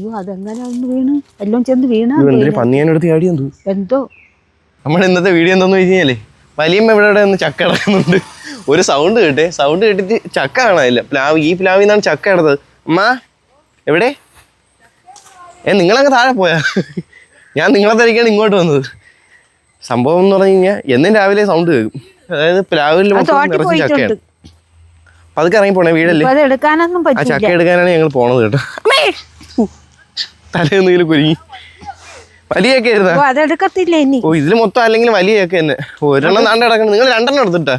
അയ്യോ അതെങ്ങനെ ഒന്ന് വീണ്? എല്ലാം ചെന്ന് വീണാ പന്നിയാനെടുത്ത് ചാടി എന്തു എന്തോ? നമ്മുടെ ഇന്നത്തെ വീഡിയോ എന്താന്ന് വെച്ച് കഴിഞ്ഞാലേ വലിയമ്മ ഇവിടെ ഇവിടെ ഒന്ന് ചക്ക ഇടക്കുന്നുണ്ട് ഒരു സൗണ്ട് കേട്ടെ? സൗണ്ട് കേട്ടിട്ട് ചക്ക കാണാനില്ല. പ്ലാവ് ഈ പ്ലാവിൽ നിന്നാണ് ചക്ക എടുത്തത് അമ്മ എവിടെ? ഏ നിങ്ങളങ്ങ് താഴെ പോയാ. ഞാൻ നിങ്ങളെ തിരക്കാണ് ഇങ്ങോട്ട് വന്നത്. സംഭവം എന്ന് പറഞ്ഞു കഴിഞ്ഞാൽ എന്നും രാവിലെ സൗണ്ട് കേൾക്കും. അതായത് പ്ലാവിൽ മൊത്തം നിറച്ച് ചക്കയാണ്. അപ്പൊ അതൊക്കെ ഇറങ്ങി പോണേ വീടല്ലേ ആ ചക്ക എടുക്കാനാണ് ഞങ്ങൾ പോണത് കേട്ടോ. തലേന്നെങ്കിലും കുരുങ്ങി വലിയ ചക്ക ആയിരുന്നാ? ഓ അതെടുക്കത്തില്ല ഇനി. ഓ ഇതിൽ മൊത്തം അല്ലെങ്കിൽ വലിയ ചക്ക തന്നെ ഒരെണ്ണം താണ്ട കിടക്കണം നിങ്ങൾ രണ്ടെണ്ണം എടുത്തിട്ടാ?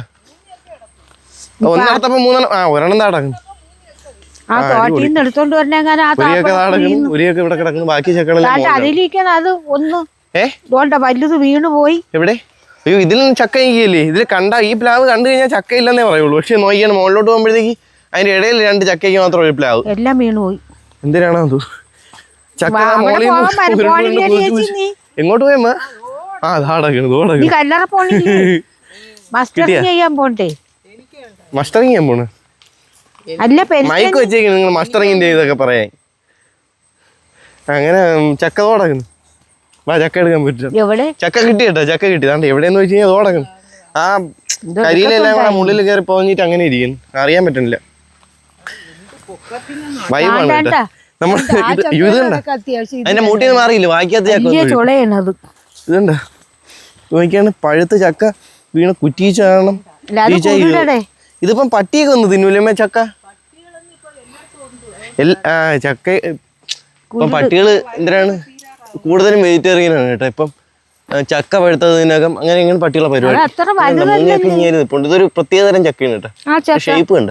ഒന്നെടുത്തപ്പോ മൂന്നെണ്ണം. ആ ഒരെണ്ണം താ കിടക്കുന്നു. ആ തോട്ടിൽ നിന്ന് എടുത്തോണ്ട് ഇവിടെ കിടക്കുന്നു. ബാക്കി. അത് ഒന്ന്. ഏ? ഇതുകൊണ്ട് വലുത് വീണു പോയി. എവിടെ? അയ്യോ ഇതിൽ ചക്ക ഇല്ലേ ഇതിൽ കണ്ട ഈ പ്ലാവ് കണ്ടു കഴിഞ്ഞാൽ ചക്ക ഇല്ലെന്നേ പറയുള്ളൂ. പക്ഷെ നോക്കിയാണ് മുകളിലോട്ട് പോകുമ്പോഴത്തേക്ക് അതിന്റെ ഇടയിൽ രണ്ട് ചക്കയ്ക്ക് മാത്രം ഒരു പ്ലാവ്. എല്ലാം വീണു പോയി. എന്തിനാണോ അത്? ചക്ക? എങ്ങോട്ട് പോയമ്മ ആ കല്ലറ പോണില്ലേ? മസ്റ്ററിങ് ചെയ്യാൻ പോണ്ടേ? മസ്റ്ററിങ് ചെയ്യാൻ പോണ്. മൈക്ക് വെച്ചേക്കുന്നു നിങ്ങൾ മസ്റ്ററിങ്ങിന്റെ ഇതൊക്കെ പറയാൻ. അങ്ങനെ ചക്ക തോടക്കുന്നു വാ ചക്ക എടുക്കാൻ പറ്റും. എവിടെ? ചക്ക കിട്ടി കേട്ടോ ചക്ക കിട്ടി. താണ്ട് എവിടെയെന്ന് വെച്ച് കഴിഞ്ഞാൽ തോടക്കുന്നു ആ കരിയിലെല്ലാം കൂടെ മുള്ളിൽ കയറി പോഞ്ഞിട്ട് അങ്ങനെ ഇരിക്കുന്നു. അറിയാൻ പറ്റുന്നില്ല വൈബാണ് കേട്ടോ. നമ്മൾ ഇത് ഇത് കണ്ട അത്യാവശ്യം ഇത് അതിന്റെ മൂട്ടിൽ നിന്ന് മാറിയില്ല? ബാക്കിയത്തെ ചക്ക ചുളയാണത് നോക്കിയാണ് പഴുത്ത ചക്ക വീണ കുറ്റീച്ച കുരുടടെ ഇതിപ്പം പട്ടിയൊക്കെ ഒന്ന് തിന്നൂലമ്മ ചക്ക? ആ ചക്ക ഇപ്പം പട്ടികൾ എന്തിനാണ്? കൂടുതലും വെജിറ്റേറിയൻ ആണ് കേട്ടോ. ഇപ്പം ചക്ക പഴുത്തതിനകം അങ്ങനെ ഇങ്ങനെ പട്ടികളെ പരിപാടി. ഇതുണ്ട്, മൂങ്ങയൊക്കെ ഇങ്ങനെ ഇതൊരു പ്രത്യേകതരം ചക്കയാണ് കേട്ടോ. ആ ഷേപ്പ് കണ്ട?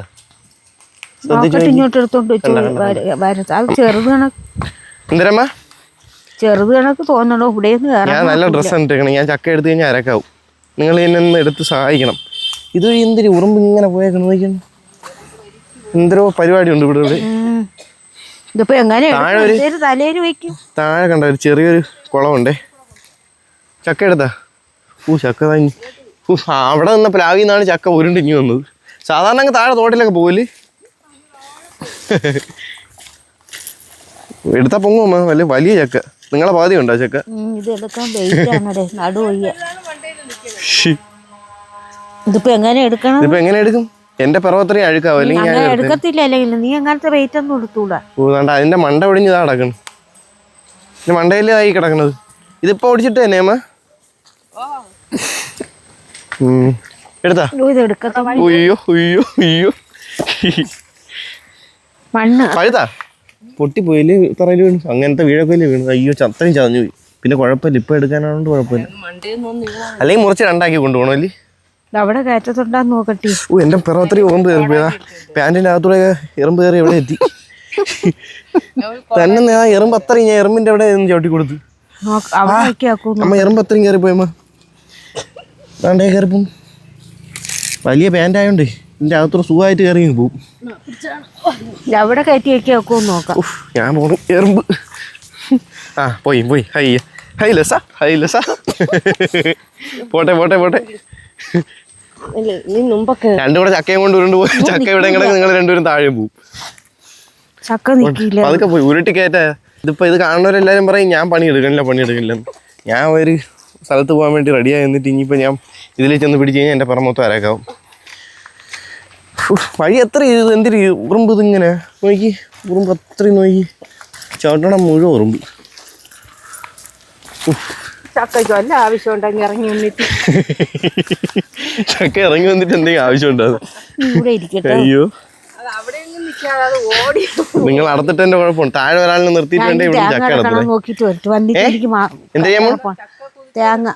നോക്കട്ട് ഇങ്ങോട്ട് എടുത്തോണ്ട് വെച്ചു. അത് ചെറുത് കണക്ക്. എന്തരമ്മ? ചെറുത് കണക്ക് തോന്നണോ? ഇവിടെ ഞാൻ നല്ല ഡ്രസ്സ് ഇട്ടേക്കണം ഞാൻ ചക്ക എടുത്തു കഴിഞ്ഞാൽ അരക്കാവും. നിങ്ങൾ എന്നെ എടുത്ത് സഹായിക്കണം. ഇതൊരു എന്തൊരു ഉറുമ്പ് ഇങ്ങനെ പോയേക്കണം എന്തോ പരിപാടി ഉണ്ട് ഇവിടെ ഇവിടെ. ഇതിപ്പോ എങ്ങനെ താഴെ കണ്ട ഒരു ചെറിയൊരു കുളമുണ്ടേ. ചക്ക എടുത്താ? ഊ ചക്ക തങ്ങി അവിടെ നിന്ന പ്ലാവിന്നാണ് ചക്ക ഉരുണ്ടിഞ്ഞു വന്നത്. സാധാരണ അങ്ങ് താഴെ തോട്ടിലൊക്കെ പോകൽ എടുത്താ പൊങ്ങുമ്മ വലിയ വലിയ ചക്ക. നിങ്ങളെ പാതി ഉണ്ടോ ചക്ക. ഇതിപ്പോ എങ്ങനെ എടുക്കണം? ഇതിപ്പോ എങ്ങനെ എടുക്കും? എന്റെ പിറവത്രയും അഴുക്കാവും? അല്ലെങ്കിൽ ഞാൻ എടുക്കത്തില്ല. അല്ലെങ്കിൽ നീ അങ്ങനത്തെ വെയിറ്റ് ഒന്നും എടുത്തൂടാ. അതിന്റെ മണ്ട ഒടിഞ്ഞതാ കിടക്കണു. ആയി മണ്ടയിലായി കിടക്കണത്. ഇതിപ്പോ ഓടിച്ചിട്ട് തന്നെ അമ്മ. എടുത്താ? അയ്യോ, ഉയ്യോ ഉയ്യോ മണ്ണ്. പഴുതാ? പൊട്ടിപ്പോയിൽ തറയിൽ വീണു. അങ്ങനത്തെ വീഴൊക്കെ വീണു. അയ്യോ അത്രയും ചതഞ്ഞു പോയി. പിന്നെ കുഴപ്പമില്ല. ഇപ്പൊ എടുക്കാനാണോണ്ട് കുഴപ്പമില്ല. അല്ലെങ്കിൽ മുറിച്ച് രണ്ടാക്കി കൊണ്ടുപോകണം അല്ലേ? അവിടെ കയറ്റത്തുണ്ടാന്ന് നോക്കട്ടെ. ഓ എന്റെ പിറവത്രയും ഓമ്പ് കയറി പോയതാ. പാന്റിന്റെ അകത്തൂടെ എറുമ്പ് കയറി എവിടെ എത്തി? തന്നെ ആ എറുമ്പ് അത്രയും ഞാൻ എറുമ്പിന്റെ അവിടെ ചവിട്ടി കൊടുത്തു. അമ്മ എറുമ്പ് അത്രയും കയറി പോയമ്മ. വേണ്ടേ കയറിപ്പം വലിയ പാന്റ് ആയോണ്ട് ഇതിന്റെ അകത്തൂടെ സുഖമായിട്ട് കയറി ഇത് അവിടെ കയറ്റി വെക്കി വെക്കുമെന്ന് നോക്കാം. ഞാൻ പോണു എറുമ്പ്. ആ പോയി പോയി. ഹൈ ഹൈ ലസ ഹൈ ലസ. പോട്ടെ പോട്ടെ പോട്ടെ. നീ മുമ്പൊക്കെ രണ്ടും കൂടെ ചക്കയും കൊണ്ട് ഉരുണ്ട് പോയി. ചക്ക ഇവിടെ നിങ്ങൾ രണ്ടുപേരും താഴെ പോവും. ചക്ക അതൊക്കെ പോയി ഉരുട്ടി കയറ്റ. ഇതിപ്പോ ഇത് കാണുന്നവരെല്ലാരും പറയും ഞാൻ പണി എടുക്കണില്ല പണി എടുക്കണില്ല ഞാൻ ഒരു സ്ഥലത്ത് പോകാൻ വേണ്ടി റെഡിയായി എന്നിട്ട് ഇനിയിപ്പോ ഞാൻ ഇതിലേക്ക് ചെന്ന് പിടിച്ച് കഴിഞ്ഞാൽ എന്റെ പുറം മൊത്തം അരക്കാവും. ഉഫ്, വഴി എത്ര എന്തൊരു ഉറുമ്പ് ഇതിങ്ങനെ? നോക്കി. ഉറുമ്പ് അത്രയും നോക്കി. ചവിട്ടണം മുഴുവൻ ഉറുമ്പ്. ചക്കയ്ക്ക് വല്ല ആവശ്യം ഉണ്ടെങ്കിൽ ഇറങ്ങി വന്നിട്ട്. ചക്ക ഇറങ്ങി വന്നിട്ട് എന്തെങ്കിലും ഇവിടെ ഇരിക്കട്ടെ. അയ്യോ. നിങ്ങൾ അടത്തിട്ടെന്റെ കുഴപ്പമുണ്ട്. താഴെ ഒരാളിനെ നിർത്തിയിട്ടുണ്ടെങ്കിൽ ഇവിടെ ചക്ക എന്ത് ചെയ്യാമോ തേങ്ങ.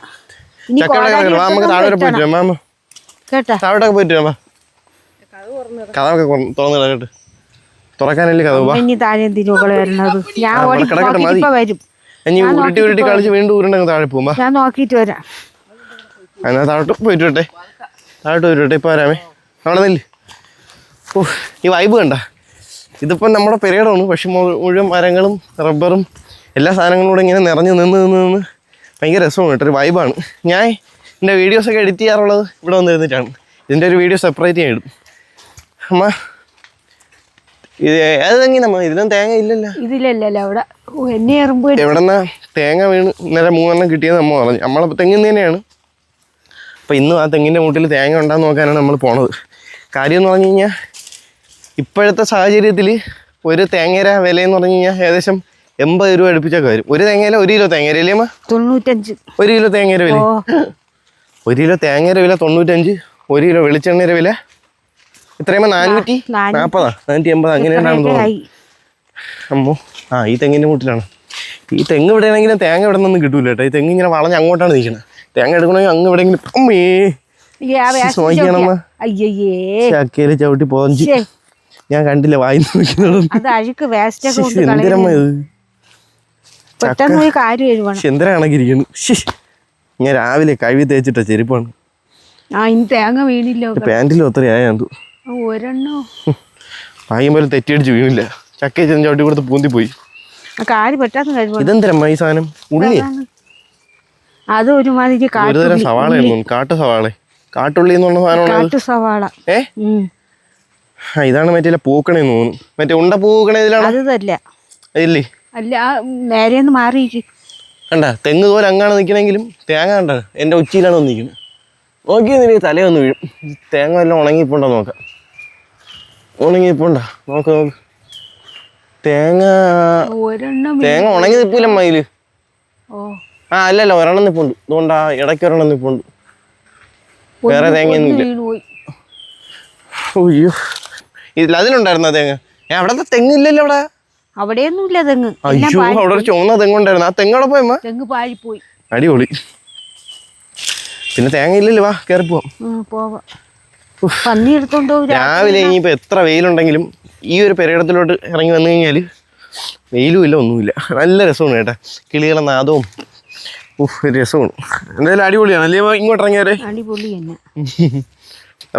ചക്ക നമുക്ക് താഴെ വരെ പോയിട്ട് മാമ കേട്ടോ? താഴോട്ടൊക്കെ പോയിട്ട് വരാം വാ തുറന്നു കൊ- തുറന്ന് കിടക്കട്ടെ തുറക്കാനല്ലേ കഥ ഇനി താഴെ എന്തിനുകളെ വരുന്നത്? ഞാൻ ഓടി. ഇപ്പൊ വരും. ഇനി ഉരുട്ടി ഉരുട്ടി കളിച്ച് വീണ്ടും ഉരുണ്ടങ്ങ് താഴെ പോകുമ്പോ ഞാൻ നോക്കിയിട്ട് വരാം. എന്നാ താഴോട്ട് പോയിട്ട് താഴോട്ട് പോയിട്ട് ഇപ്പൊ വരാമേ. അവിടെ നില്ല്. ഓ ഈ വൈബ് കണ്ട. ഇതിപ്പം നമ്മുടെ പെരേഡാണ് പക്ഷെ മുഴുവൻ മരങ്ങളും റബ്ബറും എല്ലാ സാധനങ്ങളും കൂടെ ഇങ്ങനെ നിറഞ്ഞു നിന്ന് നിന്ന് നിന്ന് ഭയങ്കര രസമാണ് കേട്ടോ. ഒരു വൈബാണ് ഞാൻ എന്റെ വീഡിയോസൊക്കെ എഡിറ്റ് ചെയ്യാറുള്ളത് ഇവിടെ വന്നിരുന്നിട്ടാണ്. ഇതിന്റെ ഒരു വീഡിയോ സെപ്പറേറ്റ് ഞാൻ ഇടും. അമ്മ ഇത് ഏത് തെങ്ങി നമ്മ ഇതിലും തേങ്ങ ഇല്ലല്ലോ. ഇതിലല്ലല്ലോ അവിടെ. ഓ, എന്നെ എറുമ്പ് എവിടെന്നാ തേങ്ങ വീണ് ഇന്നലെ മൂന്നെണ്ണം കിട്ടിയത് നമ്മ പറഞ്ഞു. നമ്മളെ തെങ്ങിൽ നിന്ന് തന്നെയാണ് അപ്പം ഇന്നും ആ തെങ്ങിന്റെ മൂട്ടിൽ തേങ്ങ ഉണ്ടാന്ന് നോക്കാനാണ് നമ്മൾ പോണത്. കാര്യം എന്ന് പറഞ്ഞു കഴിഞ്ഞാൽ ഇപ്പോഴത്തെ സാഹചര്യത്തിൽ ഒരു തേങ്ങയുടെ വില എന്ന് പറഞ്ഞു കഴിഞ്ഞാൽ ഏകദേശം എൺപത് രൂപ അടുപ്പിച്ചൊക്കെ വരും ഒരു തേങ്ങയില ഒരു കിലോ തേങ്ങ അല്ലേ അമ്മ? തൊണ്ണൂറ്റഞ്ച്. ഒരു കിലോ തേങ്ങയുടെ വില. ഓ. ഒരു കിലോ തേങ്ങയുടെ വില തൊണ്ണൂറ്റഞ്ച് ഒരു കിലോ വെളിച്ചെണ്ണയുടെ വില എത്രയുമ്പോ നാനൂറ്റി നാപ്പതാ? നാനൂറ്റി എൺപത്? അങ്ങനെയാണെന്ന് തോന്നുന്നു. അമ്മോ. ആ ഈ തെങ്ങിന്റെ മുട്ടിലാണ്. ഈ തെങ്ങ് ഇവിടെ ആണെങ്കിലും തേങ്ങ ഇവിടെ നിന്നും കിട്ടൂല കേട്ടോ. ഈ തെങ്ങ് ഇങ്ങനെ വളഞ്ഞ് അങ്ങോട്ടാണ് നിൽക്കുന്നത് തേങ്ങ എടുക്കണമെങ്കിൽ അങ്ങ് എവിടെയെങ്കിലും അമ്മേ ചക്കയിൽ ചവിട്ടി പോഞ്ച്. ഞാൻ കണ്ടില്ല വായി നോക്കി ഞാൻ രാവിലെ കഴുകി തേച്ചിട്ട ചെരുപ്പാണ്. പാന്റിലും ഒത്തിരി ആയാതു ഒരെണ്ണോ? പോലെ തെറ്റിയടിച്ച് വീണില്ല. ചക്കയെ ചെന്ന് ചവിട്ടി കൊടുത്ത് പൂന്തി പോയി. കാര്യം ഈ സാധനം? ഉള്ളി? അത് ഒരുമാതിരി ഒരുതരം സവാള കാട്ടു സവാള. കാട്ടുള്ളി എന്നുള്ള സാധനം കാട്ടു സവാള. ഏ? ഇതാണ് മറ്റേ പൂക്കണേന്ന് തോന്നുന്നു. മറ്റേ ഉണ്ട പൂക്കണ ഇതിലാണ്? അത് തല്ല ഇല്ലേ അല്ല ആ നേരെന്ന് മാറിയിട്ട്. കണ്ട തെങ്ങ് പോലെ അങ്ങാണ് നിൽക്കണമെങ്കിലും തേങ്ങ കണ്ടാണ് എന്റെ ഉച്ചയിലാണ് വന്നിരിക്കുന്നത്. നിൽക്കുന്നത് നോക്കി നിനക്ക് തലയൊന്ന് വീഴും. തേങ്ങ എല്ലാം ഉണങ്ങിപ്പോണ്ടോ നോക്കാം. ഉണങ്ങിപ്പോണ്ട നോക്ക് നോക്ക്. തേങ്ങ തേങ്ങ ഉണങ്ങി നിപ്പൂല മയിൽ. ആ അല്ലല്ല ഒരെണ്ണം നിപ്പുണ്ട്. ഇതുകൊണ്ടാ ഇടയ്ക്ക് ഒരെണ്ണം നിപ്പുണ്ട്. വേറെ തേങ്ങയൊന്നുമില്ല അയ്യോ ഇതിൽ അതിലുണ്ടായിരുന്ന തേങ്ങ? ഏ അവിടെ തെങ്ങില്ലല്ലോ അവിടെ? അവിടെയൊന്നും ഇല്ല തെങ്ങ് അയ്യോ അവിടെ ഒരു ചുവന്ന തെങ്ങുണ്ടായിരുന്നു. ആ തെങ്ങോടെ പോയമ്മ തെങ്ങ് പാഴിപ്പോയി അടിപൊളി. പിന്നെ തേങ്ങ ഇല്ലല്ലോ വാ കയറി പോവാം. പോവാം. പന്നി എടുത്തോണ്ടോ രാവിലെ ഇനിയിപ്പോ എത്ര വെയിലുണ്ടെങ്കിലും ഈ ഒരു പെരയിടത്തിലോട്ട് ഇറങ്ങി വന്നു കഴിഞ്ഞാൽ വെയിലും ഇല്ല ഒന്നുമില്ല. നല്ല രസമാണ് കേട്ടാ. കിളികളെ നാദവും. ഒരു രസമാണ്. എന്തായാലും അടിപൊളിയാണ്. അല്ലേ ഇങ്ങോട്ട് ഇറങ്ങിയാൽ അടിപൊളി തന്നെ.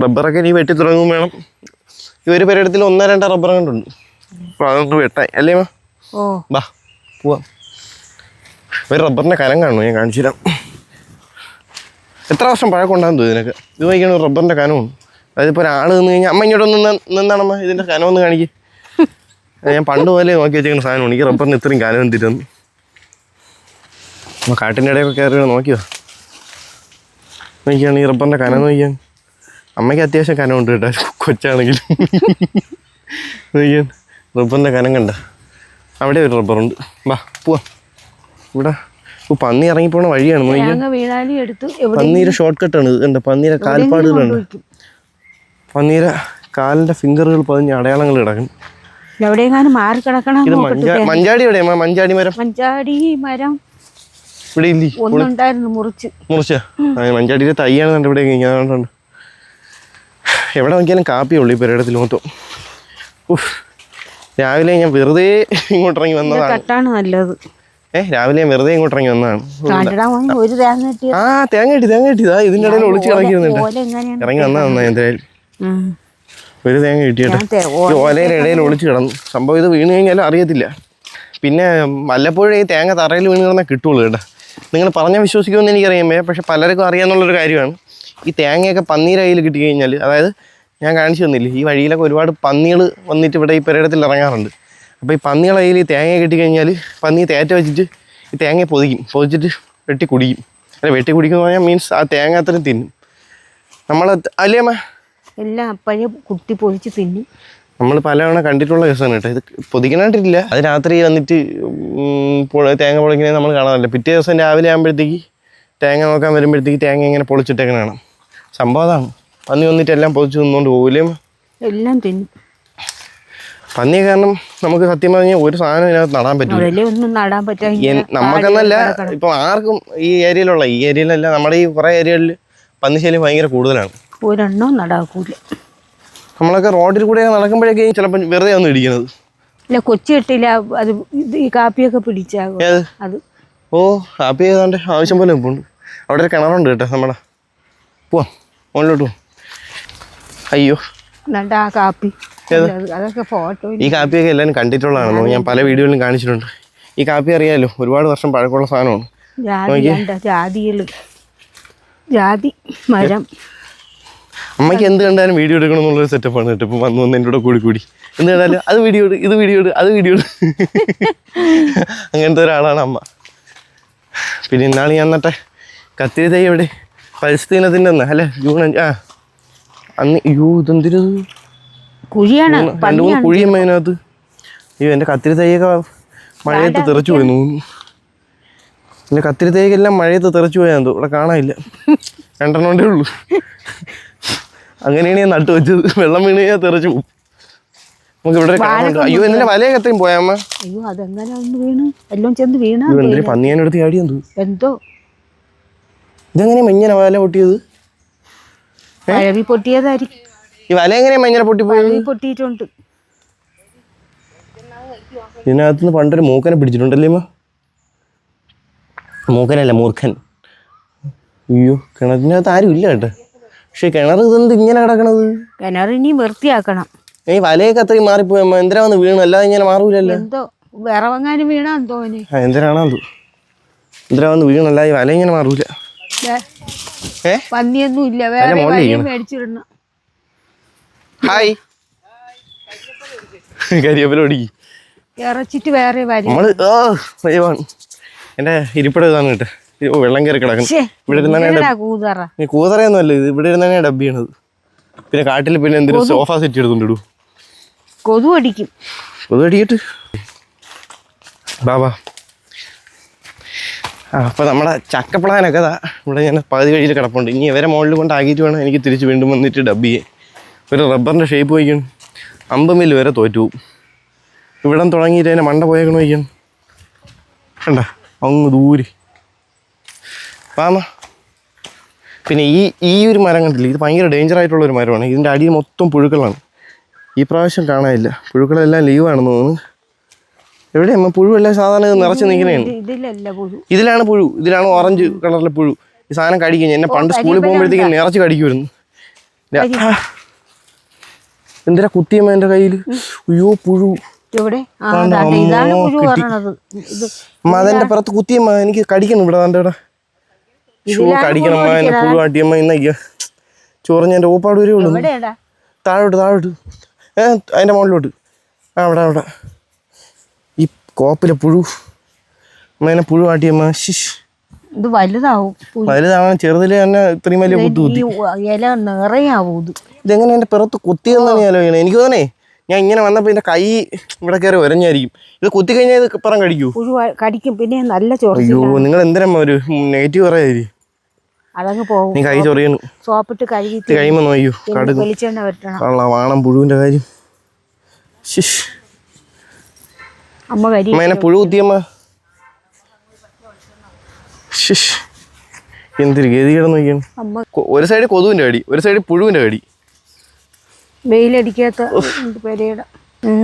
റബ്ബറൊക്കെ ഇനി വെട്ടി തുടങ്ങും വേണം. ഈ ഒരു പെരയിടത്തിൽ ഒന്നോ രണ്ടോ റബ്ബർ കണ്ടുണ്ട് അപ്പോൾ അതൊന്ന് വെട്ടാൻ അല്ലേ ഓ. ബാ പോവാം. ഒരു റബ്ബറിന്റെ കനം കാണുമോ? ഞാൻ കാണിച്ചു തരാം എത്ര വർഷം പഴക്കം ഉണ്ടാകുന്നു ഇതിനൊക്കെ? ഇത് വായിക്കണ റബ്ബറിന്റെ കനവും അതായത് ഇപ്പോൾ ഒരാൾ നിന്ന് കഴിഞ്ഞാൽ അമ്മ ഇങ്ങോട്ട് ഒന്ന് നിന്നാണമ്മ ഇതിന്റെ കനം ഒന്ന് കാണിക്ക്. ഞാൻ പണ്ട് പോലെ നോക്കി വെച്ചിരിക്കുന്ന സാധനം എനിക്ക് റബ്ബറിന് ഇത്രയും കനം എന്തിരുന്നു? അപ്പോൾ കാട്ടിന്റെ ഇടയൊക്കെ കയറി നോക്കിയോ? നോക്കിയാണ് ഈ റബ്ബറിന്റെ കനം നോക്കിയാൽ അമ്മയ്ക്ക് അത്യാവശ്യം കനം ഉണ്ട് കേട്ടോ. കൊച്ചാണെങ്കിലും. നോക്കിയാൽ റബ്ബറിന്റെ കനം കണ്ട. അവിടെ ഒരു റബ്ബറുണ്ട്. വാ പോവാ. ഇവിടെ. പന്നി ഇറങ്ങിപ്പോണ വഴിയാണ്. നോക്കിയാൽ പന്നീരെ ഷോർട്ട് കട്ടാണ് ഇത് കണ്ട? പന്നീരെ കാൽപ്പാടുകളുണ്ട് പന്നീരെ കാലിന്റെ ഫിംഗറുകൾ പതിഞ്ഞ അടയാളങ്ങൾ കിടക്കും എവിടെയെങ്ങാനും മാറി കിടക്കണം ഇത് മഞ്ചാ മഞ്ചാടി എവിടെയാ? മഞ്ചാടി മരം. മഞ്ചാടി മരം. ഇവിടെ ഇല്ലേ? ഒന്നുണ്ടായിരുന്നു മുറിച്ച്. മുറിച്ച. മഞ്ചാടിയുടെ തൈയാണ് കണ്ട് ഇവിടെ ഇങ്ങനെ എവിടെ നോക്കിയാലും കാപ്പിയുള്ളൂ ഈ പെരയിടത്തിൽ മൊത്തം. ഉഫ്. രാവിലെ ഞാൻ വെറുതെ ഇങ്ങോട്ട് ഇറങ്ങി ഇത് വന്നതാണ്. കട്ടാണ് നല്ലത്. ഏഹ് രാവിലെ ഞാൻ വെറുതെ ഇങ്ങോട്ട് ഇറങ്ങി വന്നതാണ്. കാട്ടിടാൻ പോയി ഒരു തേങ്ങ കിട്ടിയ? ആ തേങ്ങ കിട്ടി തേങ്ങ കിട്ടി. ഇതാ ഇതിന്റെ ഇടയിൽ ഒളിച്ച് കിടക്കുന്നുണ്ട്. ഓല എങ്ങനെയാണ് ഇറങ്ങി വന്നാ നന്നായി എന്തായാലും. ഒരു തേങ്ങ കിട്ടിയിട്ട് ഓലയുടെ ഇടയിൽ ഒളിച്ച് കിടന്നു. സംഭവം ഇത് വീണ് കഴിഞ്ഞാലും അറിയത്തില്ല. പിന്നെ വല്ലപ്പോഴും ഈ തേങ്ങ തറയിൽ വീണ് കിടന്നാൽ കിട്ടുള്ളൂ കേട്ടോ. നിങ്ങൾ പറഞ്ഞാൽ വിശ്വസിക്കുമെന്ന് എനിക്ക് വയ്യ പക്ഷെ പലർക്കും അറിയാമെന്നുള്ളൊരു കാര്യമാണ്. ഈ തേങ്ങയൊക്കെ പന്നീര കയ്യിൽ കിട്ടി കഴിഞ്ഞാൽ അതായത് ഞാൻ കാണിച്ചു തന്നില്ല ഈ വഴിയിലൊക്കെ ഒരുപാട് പന്നികൾ വന്നിട്ട് ഇവിടെ ഈ പെരയിടത്തിൽ ഇറങ്ങാറുണ്ട്. അപ്പോൾ ഈ പന്നികളെ കയ്യിൽ ഈ തേങ്ങ കിട്ടി കഴിഞ്ഞാൽ പന്നി തേറ്റ വെച്ചിട്ട് ഈ തേങ്ങ പൊതിക്കും. പൊതിച്ചിട്ട് വെട്ടി കുടിക്കും. അല്ല വെട്ടി കുടിക്കുന്ന പറഞ്ഞാൽ മീൻസ് ആ തേങ്ങ അത്രയും തിന്നും. നമ്മൾ അല്ലേ അമ്മ? എല്ലാം അപ്പഴേ കുത്തി പൊതിച്ച് തിന്നും. നമ്മൾ പലതവണ കണ്ടിട്ടുള്ള കേസാണ് കേട്ടോ. ഇത് പൊതിക്കണായിട്ടില്ല അത് രാത്രി വന്നിട്ട് തേങ്ങ പൊളിക്കുന്നത് നമ്മൾ കാണാറില്ല. പിറ്റേ ദിവസം രാവിലെ ആകുമ്പോഴത്തേക്ക് തേങ്ങ നോക്കാൻ വരുമ്പോഴത്തേക്ക് തേങ്ങ ഇങ്ങനെ പൊളിച്ചിട്ടേക്കണ കാണാം. സംഭവം അതാണ്. പന്നി വന്നിട്ട് എല്ലാം പൊതിച്ച് നിന്നുകൊണ്ട് പോകില്ലേ എല്ലാം തിന്നും. പന്നി കാരണം നമുക്ക് സത്യം പറഞ്ഞാൽ ഒരു സാധനം ഇതിനകത്ത് നടാൻ പറ്റില്ല അതല്ലേ നടാൻ പറ്റാ നമുക്കെന്നല്ല ഇപ്പൊ ആർക്കും ഈ ഏരിയയിലുള്ള ഈ ഏരിയയിലല്ല നമ്മുടെ ഈ കുറെ ഏരിയകളിൽ പന്നിശല്യം ഭയങ്കര കൂടുതലാണ്. ഒരെണ്ണം നടക്കൂല. നമ്മളൊക്കെ റോഡിൽ കൂടെ നടക്കുമ്പോഴേക്കും ചിലപ്പോൾ വെറുതെ ഒന്നും ഇടിക്കുന്നത്. ഇല്ല കൊച്ചു കെട്ടില്ല അത് ഇത് ഈ കാപ്പിയൊക്കെ പിടിച്ചാകും. ഏത്? അത്. ഓ കാപ്പി ഏതാണ്ട് ആവശ്യം പോലെ ഉണ്ട് അവിടെ ഒരു കിണറുണ്ട് കേട്ടോ നമ്മുടെ. പോവാം മുകളിലോട്ട് പോവാം. അയ്യോ. എന്നിട്ട് ആ കാപ്പി. അത് അതൊക്കെ ഫോട്ടോ ഈ കാപ്പിയൊക്കെ എല്ലാവരും കണ്ടിട്ടുള്ളതാണെന്നോ ഞാൻ പല വീഡിയോയിലും കാണിച്ചിട്ടുണ്ട്. ഈ കാപ്പി അറിയാലോ ഒരുപാട് വർഷം പഴക്കമുള്ള സാധനമാണ്. ജാതി കണ്ട ജാതികൾ ജാതി മരം. അമ്മയ്ക്ക് എന്ത് കണ്ടാലും വീഡിയോ എടുക്കണം എന്നുള്ളൊരു സെറ്റപ്പാണ് കേട്ടോ. ഇപ്പം വന്ന് വന്ന് എന്റെ കൂടെ കൂടി കൂടി. എന്ത് കണ്ടാലും അത് വീഡിയോ ഇത് വീഡിയോ അത് വീഡിയോ അങ്ങനത്തെ ഒരാളാണ് അമ്മ. പിന്നെ ഇന്നാൾ ഞാൻ നട്ടെ കത്തിരി തൈ എവിടെ? പരിസ്ഥിതി ദിനത്തിന്റെ അന്ന് അല്ലേ? ജൂൺ അഞ്ച് ആ. അന്ന് അയ്യോ ഇതെന്തൊരു കുഴിയാണ് രണ്ട് മൂന്ന് കുഴിയമ്മ അതിനകത്ത്. അയ്യോ എന്റെ കത്തിരി തൈയൊക്കെ മഴയത്ത് തെറിച്ചു പോയി തോന്നുന്നു. എന്റെ കത്തിരി തൈക്കെല്ലാം മഴയത്ത് തെറിച്ചു പോയാൽ എന്തോ ഇവിടെ കാണാനില്ല. രണ്ടെണ്ണം ഉള്ളൂ. അങ്ങനെയാണ് ഞാൻ നട്ടു വെച്ചത്. വെള്ളം വീണ് കഴിഞ്ഞാൽ തെറിച്ചു പോകും നമുക്ക് ഇവിടെ കാണുന്നുണ്ട് അയ്യോ എന്റെ വലയൊക്കെ എത്രയും പോയാമ്മ അയ്യോ അതെങ്ങനെ ഒന്ന് വീണ്? എല്ലാം ചെന്ന് വീണ എന്തിനു പന്നിയാനെടുത്ത് ചാടി എന്തോ? എന്തോ? ഇതെങ്ങനെയാ മഞ്ഞന വല പൊട്ടിയത്? പഴവി പൊട്ടിയതായിരിക്കും ഈ വല എങ്ങനെയാ മഞ്ഞന പൊട്ടിപ്പോയത്? പൊട്ടിയിട്ടുണ്ട്. ഇതിനകത്ത് പണ്ടൊരു മൂക്കനെ പിടിച്ചിട്ടുണ്ടല്ലേ അമ്മ? മൂക്കനല്ല മൂർഖൻ. അയ്യോ കിണറ്റിനകത്ത് ആരും ഇല്ല കേട്ടോ. പക്ഷെ കിണർ ഇതെന്ത് ഇങ്ങനെ കിടക്കണത്? കിണർ ഇനി വൃത്തിയാക്കണം. ഈ വലയൊക്കെ അത്രയും മാറിപ്പോയി. എന്തിനാ വന്ന് വീണു? അല്ലാതെ ഇങ്ങനെ മാറൂലല്ലോ. എന്തോ വിറവങ്ങാനും വീണാ എന്തോ ആ എന്തിനാണോ എന്തോ എന്തിനാ വന്ന് വീണു? അല്ലാതെ ഈ വല ഇങ്ങനെ മാറൂല. ഏ? പന്നിയൊന്നും ഇല്ല. വേറെ മോളിൽ വഴിയും ഇരിക്കണം. മേടിച്ചിടണം. ഹായ്. കരിയപ്പല ഒടുക്കി ഇറച്ചിട്ട് വേറെ വരി. നമ്മൾ ഓ ദൈവമാണ് എന്റെ ഇരിപ്പിടം ഇതാണ് കേട്ടോ. ഓ വെള്ളം കയറി കിടക്കണം ശ്ശേ, ഇവിടെ ഇരുന്നാണ് കൂതറയൊന്നും അല്ല ഇത് ഇവിടെ ഇരുന്നാണ് ഡബ് ചെയ്യണത് പിന്നെ കാട്ടിൽ പിന്നെ എന്തെങ്കിലും സോഫ സെറ്റ് എടുത്തോണ്ടിടൂ കൊതു അടിക്കും. കൊതു അടിയിട്ട്. ബാബാ ആ അപ്പോൾ നമ്മുടെ ചക്കപ്ലാനൊക്കെ ഇതാ ഇവിടെ ഞാൻ പകുതി വഴിയിൽ കിടപ്പുണ്ട്. ഇനി ഇവരെ മുകളിൽ കൊണ്ട് ആക്കിയിട്ട് വേണം എനിക്ക് തിരിച്ച് വീണ്ടും വന്നിട്ട് ഡബ് ചെയ്യേ ഒരു റബ്ബറിന്റെ ഷേപ്പ് വയ്ക്കണം അമ്പമിൽ മില്ല് വരെ തോറ്റു. പോകും ഇവിടം തുടങ്ങിയിട്ട് അതിനെ മണ്ട പോയേക്കണം വയ്ക്കണം കണ്ട അങ്ങ് ദൂരെ. വാമ പിന്നെ ഈ ഈ ഒരു മരം കണ്ടില്ല? ഇത് ഭയങ്കര ഡേഞ്ചർ ആയിട്ടുള്ള ഒരു മരമാണ്. ഇതിന്റെ അടിയിൽ മൊത്തം പുഴുക്കളാണ്. ഈ പ്രാവശ്യം കാണാനില്ല. പുഴുക്കളെല്ലാം ലീവാണെന്ന് തോന്നുന്നു. എവിടെയമ്മ പുഴുവെല്ലാം സാധാരണ നിറച്ച് നിൽക്കുന്നതാണ്. ഇതിലാണ് പുഴു. ഇതിലാണ് ഓറഞ്ച് കളറിലെ പുഴു. ഈ സാധനം കടിക്കും. എന്നെ പണ്ട് സ്കൂളിൽ പോകുമ്പോഴത്തേക്കും നിറച്ച് കടിക്കുമായിരുന്നു. എന്തിനാ കുത്തിയമ്മ എന്റെ കയ്യിൽ അയ്യോ പുഴു. അമ്മ അതെന്റെ പുറത്ത് കുത്തിയമ്മ എനിക്ക് കടിക്കണം ഇവിടെ എന്റെ ഇവിടെ? ഷൂ ഇതിലാണ് കടിക്കണം പുഴു അമ്മ എന്നെ പുഴു കാട്ടിയമ്മ ഇന്നയ്യ ചൊറിഞ്ഞ എന്റെ ഓപ്പാട് വരെ ഉള്ളു. താഴോട്ട് താഴോട്ട്. ഏ അതിന്റെ മുകളിലോട്ട്. അവിടെ അവിടെ. ഈ കോപ്പിലെ പുഴു. അമ്മ എന്നെ പുഴു കാട്ടിയമ്മ ശിഷ് ഇത് വലുതാവും. വലുതാണ് ചെറുതിലെ തന്നെ ഇത്രയും വലിയ കുത്തു കുത്തി ഇല നിറയാവും ഇത്. ഇതെങ്ങനെ എന്റെ പിറത്ത് കുത്തിയെന്നാണ് ഞാൻ ആലോചിക്കണേ എനിക്ക് തോന്നേ ഞാൻ ഇങ്ങനെ വന്നപ്പോൾ എന്റെ കൈ ഇവിടെ കയറി ഒരഞ്ഞായിരിക്കും. ഇത് കുത്തി കഴിഞ്ഞാൽ ഇത് പുറം കടിക്കൂ. കടിക്കും. പിന്നെ നല്ല അയ്യോ നിങ്ങൾ എന്തിനമ്മ ഒരു നെഗറ്റീവ് പറയാതിരി? അതങ്ങ് പോകും. നീ കൈ ചൊറിയണു സോപ്പിട്ട് കഴുകി കഴിയുമ്പോൾ നോയ്യോ. കടുക്. വെളിച്ചെണ്ണ വരട്ടണം കള്ള വാണം പുഴുവിന്റെ കാര്യം. അമ്മ കരി അമ്മ എന്നെ പുഴു കുത്തിയമ്മ. എന്തൊരു ഗതികേട് നോക്കിയാണ് ഒരു സൈഡ് കൊതുവിന്റെ കടി ഒരു സൈഡ് പുഴുവിന്റെ കടി. വെയിലടിക്കാത്ത പെരയുടെ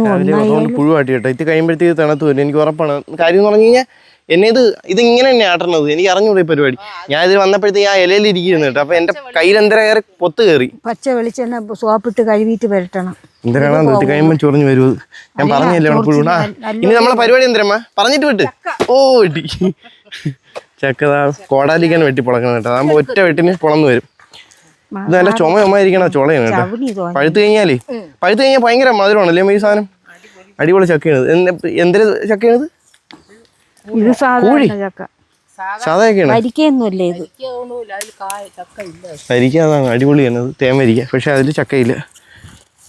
രാവിലെ അതുകൊണ്ട് പുഴു ആട്ടി കേട്ടോ ഇത് കഴിയുമ്പോഴത്തേക്ക് തണുത്ത് വരും. എനിക്ക് ഉറപ്പാണ്. കാര്യം എന്ന് പറഞ്ഞു കഴിഞ്ഞാൽ എന്നെ ഇത് ഇതിങ്ങനെ ഇങ്ങനെ തന്നെ ആട്ടണത്. എനിക്ക് അറിഞ്ഞൂടെ പരിപാടി. ഞാൻ ഇതിൽ വന്നപ്പോഴത്തേക്ക് ആ ഇലയിൽ ഇരിക്കുന്നു കേട്ടോ. അപ്പൊ എന്റെ കയ്യിൽ എന്തര കയറി പൊത്ത് കയറി. പച്ച വെളിച്ചെണ്ണ സോപ്പിട്ട് കഴുകിയിട്ട് വരട്ടണം. എന്തിനാണ് ഇത് കഴിയുമ്പോൾ ചൊറിഞ്ഞു വരുന്നത് ഞാൻ പറഞ്ഞില്ലേ പുഴുണ പുഴു ഇനി നമ്മളെ പരിപാടി എന്തരമ്മ പറഞ്ഞിട്ട് വിട്ട്. ഓ വെട്ടി ചക്കതാ കോടാലിക്കാൻ വെട്ടി പൊളക്കണം കേട്ടോ. അതാകുമ്പോ ഒറ്റ വെട്ടിന് പൊളന്ന് വരും. നല്ല ചുമ ചുമയിരിക്കണ ചോളയാണ് കേട്ടോ. പഴുത്തു കഴിഞ്ഞാലേ? പഴുത്തു കഴിഞ്ഞാൽ ഭയങ്കര മധുരമാണല്ലേ ഈ സാധനം? അടിപൊളി. ചക്കയാണ് എന്തൊരു ചക്കയാണിത്? ഇത് സാധാരണ ചക്ക. സാധാ അടിപൊളി അത് തേമരിക്ക പക്ഷെ അതിൽ ചക്കയില്ല.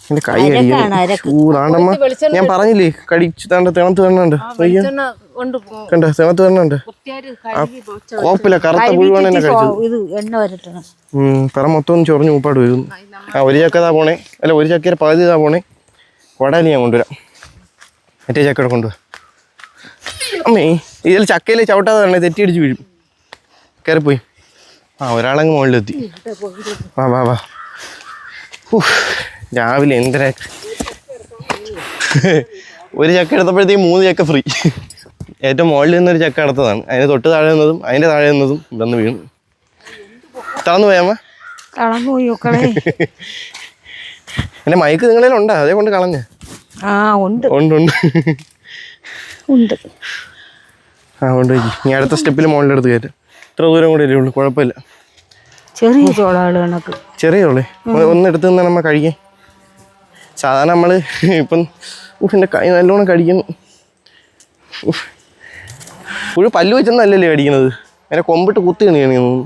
എന്റെ കൈ അരക്ക്. ഞാൻ പറഞ്ഞില്ലേ കടിച്ചു താണ്ട തിണത്ത് വരണുണ്ട് കണ്ട കോപ്പില കറുത്ത പുഴുവാണ് എന്നെ കഴിച്ചത് മൊത്തം ചൊറിഞ്ഞ് ഉപ്പാട് വരുന്നു ആ ഒരു ചക്ക ഇതാ പോണേ. അല്ല ഒരു ചക്കയുടെ പകുതി ഇതാ പോണേ. കൊടാലി ഞാൻ കൊണ്ടുവരാം. മറ്റേ ചക്കയുടെ കൊണ്ടുവരാം അമ്മേ ഇതിൽ ചക്കയിൽ ചവിട്ടാതെ തന്നെ തെറ്റിയിടിച്ച് വീഴും. കയറിപ്പോയി ആ ഒരാളങ്ങ് മുകളിലെത്തി. വാ വാ വാ. രാവിലെ എന്തര ഒരു ചക്ക എടുത്തപ്പോഴത്തേക്ക് മൂന്ന് ചക്ക ഫ്രീ. ഏറ്റവും മുകളിൽ നിന്നൊരു ചക്ക അടുത്തതാണ് അതിന് തൊട്ട് താഴെ നിന്നതും അതിന്റെ താഴെ നിന്നതും ഇതൊന്ന് വീണു തളർന്നു പോയാമ്മ എന്റെ പോയി മക്കളെ. എന്റെ മയക്ക് നിങ്ങളിൽ ഉണ്ടോ? അതേ കൊണ്ട് കളഞ്ഞ. ആ ഉണ്ട്. ഉണ്ട് ഉണ്ട്. ഉണ്ട്. ആ കൊണ്ടുപോയി ഇനി അടുത്ത സ്റ്റെപ്പിൽ മുകളിലെടുത്ത് കയറ്റാം. ഇത്ര ദൂരം കൂടെ അല്ലേ ഉള്ളൂ? കുഴപ്പമില്ല. ചെറിയ ചോളകൾ കണക്ക്. ചെറിയ ഒന്ന് എടുത്ത് തന്നെ നമ്മ കഴിക്കാൻ സാധാരണ നമ്മൾ ഇപ്പം ഉഫ്, എന്റെ കൈ നല്ലോണം കടിക്കുന്നു. ഉഫ്. പുഴു പല്ലു വെച്ചെന്നല്ലല്ലേ അടിക്കുന്നത് അങ്ങനെ കൊമ്പിട്ട് കുത്തി കണിയാണ്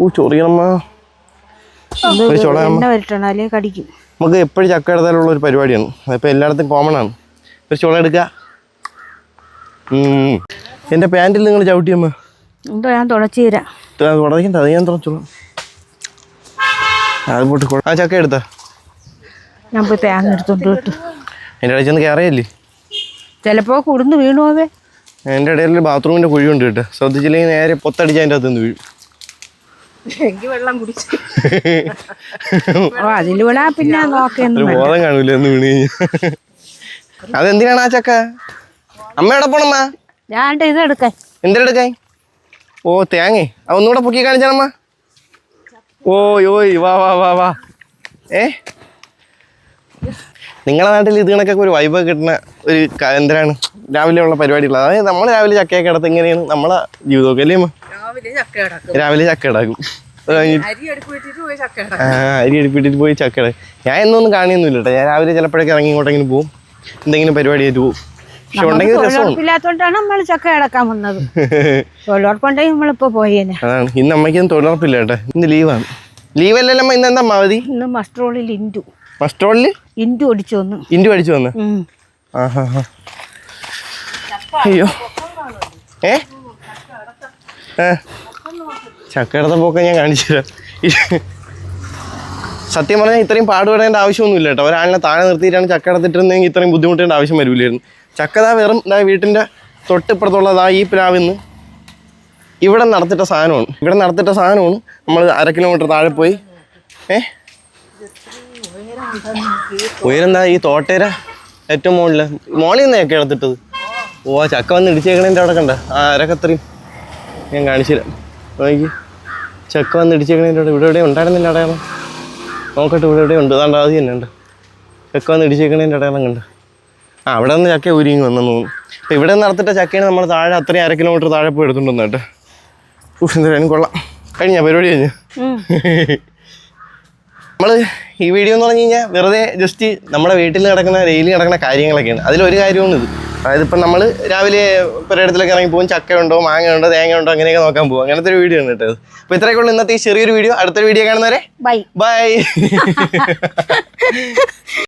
ഊ ചൊറിയണമ്മ. ഒരു കടിക്കും. നമുക്ക് എപ്പോഴും ചക്ക എടുത്താലുള്ള ഒരു പരിപാടിയാണ്. അതിപ്പോൾ എല്ലായിടത്തും കോമൺ ആണ്. ഒരു ചുള എടുക്കുക എന്റെ എന്റെ പാന്റിൽ നിങ്ങൾ ചവിട്ടിയമ്മ ഞാൻ തുടച്ചു തരാം. അത് ഞാൻ തുറച്ചോളാം അത് പോട്ട് കൊ- ആ ചക്ക എടുത്താ. ഞാൻ പോയി തേങ്ങ എടുത്തോണ്ട് വിട്ടു എന്റെ ഇടയിൽ ചെന്ന് കയറിയല്ലേ കുടുന്ന് വീണു പോവേ. എന്റെ ഇടയിൽ ബാത്റൂമിന്റെ ഉണ്ട് കേട്ടോ. ശ്രദ്ധിച്ചില്ലെങ്കിൽ നേരെ പൊത്തടിച്ച് അതിന്റെ അകത്ത് നിന്ന് വീഴും. എനിക്ക് വെള്ളം കുടിച്ചു. പിന്നെ നോക്കുന്നു ഒരു ബോധം കാണൂല എന്ന് വീണ് കഴിഞ്ഞാൽ അതെന്തിനാണ് ആ ചക്ക? അമ്മ എവിടെ പോണമ്മ ഞാൻ ഓ തേങ്ങേ. ആ ഒന്നുകൂടെ പൊക്കി കാണിച്ചാണമ്മ ഓയ് ഓയ് വാ വാ വാ വാ. ഏ? നിങ്ങളുടെ നാട്ടിൽ ഇത് കണക്കൊക്കെ ഒരു വൈബ് കിട്ടുന്ന ഒരു എന്തിനാണ്? രാവിലെ ഉള്ള പരിപാടികൾ അതായത് നമ്മൾ രാവിലെ ചക്കയൊക്കെ എടുത്ത് എങ്ങനെയാണ് നമ്മളെ ജീവിതമൊക്കെ അല്ലേ രാവിലെ ചക്ക കിടക്കും. രാവിലെ ചക്ക ഇടാക്കും അരി എടുപ്പിട്ടിട്ട് പോയി ചക്ക ഇടാക്കും ഞാൻ എന്നൊന്നും കാണിയൊന്നുമില്ല കേട്ടോ ഞാൻ രാവിലെ ചിലപ്പോഴൊക്കെ ഇറങ്ങി ഇങ്ങോട്ടെങ്കിലും പോകും എന്തെങ്കിലും പരിപാടി ആയിട്ട് പോകും തൊഴിലുറപ്പില്ലാത്തോണ്ടാണ് നമ്മൾ ചക്ക കിടക്കാൻ വന്നത്. തൊഴിലുറപ്പുണ്ടെങ്കിൽ നമ്മളിപ്പോ പോയേനെ. അതാണ്. ഇന്ന് അമ്മയ്ക്കൊന്നും തൊഴിലുറപ്പില്ല കേട്ടോ. ഇന്ന് ലീവാണ് ലീവല്ലല്ലോ അമ്മ ഇന്ന് എന്താ മതി ഇന്ന് മസ്ട്രോളിൽ ഇൻഡു മസ്റ്റോളിൽ ഇൻഡു അടിച്ചു വന്നു. ഇൻഡു അടിച്ചു വന്ന്. അയ്യോ. ഏ? ചക്കടത്തെ പോക്ക ഞാൻ കാണിച്ചു തരാം. സത്യം പറഞ്ഞാൽ ഇത്രയും പാടുപെടേണ്ട ആവശ്യമൊന്നുമില്ല കേട്ടോ. ഒരാളിനെ താഴെ നിർത്തിയിട്ടാണ് ചക്ക എടുത്തിട്ടുണ്ടെങ്കിൽ ഇത്രയും ബുദ്ധിമുട്ടേണ്ട ആവശ്യം വരില്ലായിരുന്നു ചക്കതാ വെറും ഇതാ വീട്ടിന്റെ തൊട്ടിപ്പുറത്തുള്ളതാ ഈ പ്ലാവിന്ന് ഇവിടെ നടത്തിട്ട സാധനമാണ്. ഇവിടെ നടത്തിട്ട സാധനമാണ്. നമ്മൾ അര കിലോമീറ്റർ താഴെ പോയി. ഏ? ഉയരെന്താ ഈ തോട്ടേര? ഏറ്റവും മുകളിൽ മോളിൽ നിന്നൊക്കെ എടുത്തിട്ടത് ഓ ചക്ക വന്ന് ഇടിച്ചേക്കണേന്റെ അവിടെ കണ്ട? ആ അരക്കത്രയും ഞാൻ കാണിച്ചുതരാം നോക്കി. ചക്ക വന്ന് ഇടിച്ചേക്കണേന്റെ അവിടെ. ഇവിടെ എവിടെയും ഉണ്ടായിരുന്നില്ല അടയാളം. നോക്കട്ടെ ഇവിടെ എവിടെയും ഉണ്ട്. അതാണ്ട് ആദ്യം തന്നെ ഉണ്ട്. ചക്ക വന്ന് ഇടിച്ചേക്കണേന്റെ അടയാളം കണ്ട. ആ അവിടെ നിന്ന് ചക്ക ഉരുങ്ങി വന്നെന്ന് തോന്നുന്നു. അപ്പോൾ ഇവിടെ നിന്ന് നടത്തിട്ട ചക്കയാണ് നമ്മൾ താഴെ അത്രയും അര കിലോമീറ്റർ താഴെ പോയി എടുത്തുകൊണ്ട് വന്നത് കേട്ടോ. ഉഫ് എന്തായാലും കൊള്ളാം. കഴിഞ്ഞ? പരിപാടി കഴിഞ്ഞു. നമ്മൾ ഈ വീഡിയോ എന്ന് പറഞ്ഞു കഴിഞ്ഞാൽ വെറുതെ ജസ്റ്റ് നമ്മുടെ വീട്ടിൽ നടക്കുന്ന ഡെയിലി നടക്കുന്ന കാര്യങ്ങളൊക്കെയാണ്. അതിലൊരു കാര്യമാണ് ഇത്. അതായത് ഇപ്പം നമ്മൾ രാവിലെ പുരയിടത്തിലൊക്കെ ഇറങ്ങി പോകും ചക്കയുണ്ടോ മാങ്ങയുണ്ടോ മാങ്ങ ഉണ്ടോ തേങ്ങ ഉണ്ടോ അങ്ങനെയൊക്കെ നോക്കാൻ പോകും. അങ്ങനത്തെ ഒരു വീഡിയോ ആണ് കേട്ടത് അപ്പോൾ ഇത്രയൊക്കെ ഉള്ളൂ ഇന്നത്തെ ഈ ചെറിയൊരു വീഡിയോ. അടുത്തൊരു വീഡിയോ കാണുന്നവരെ ബൈ. ബൈ.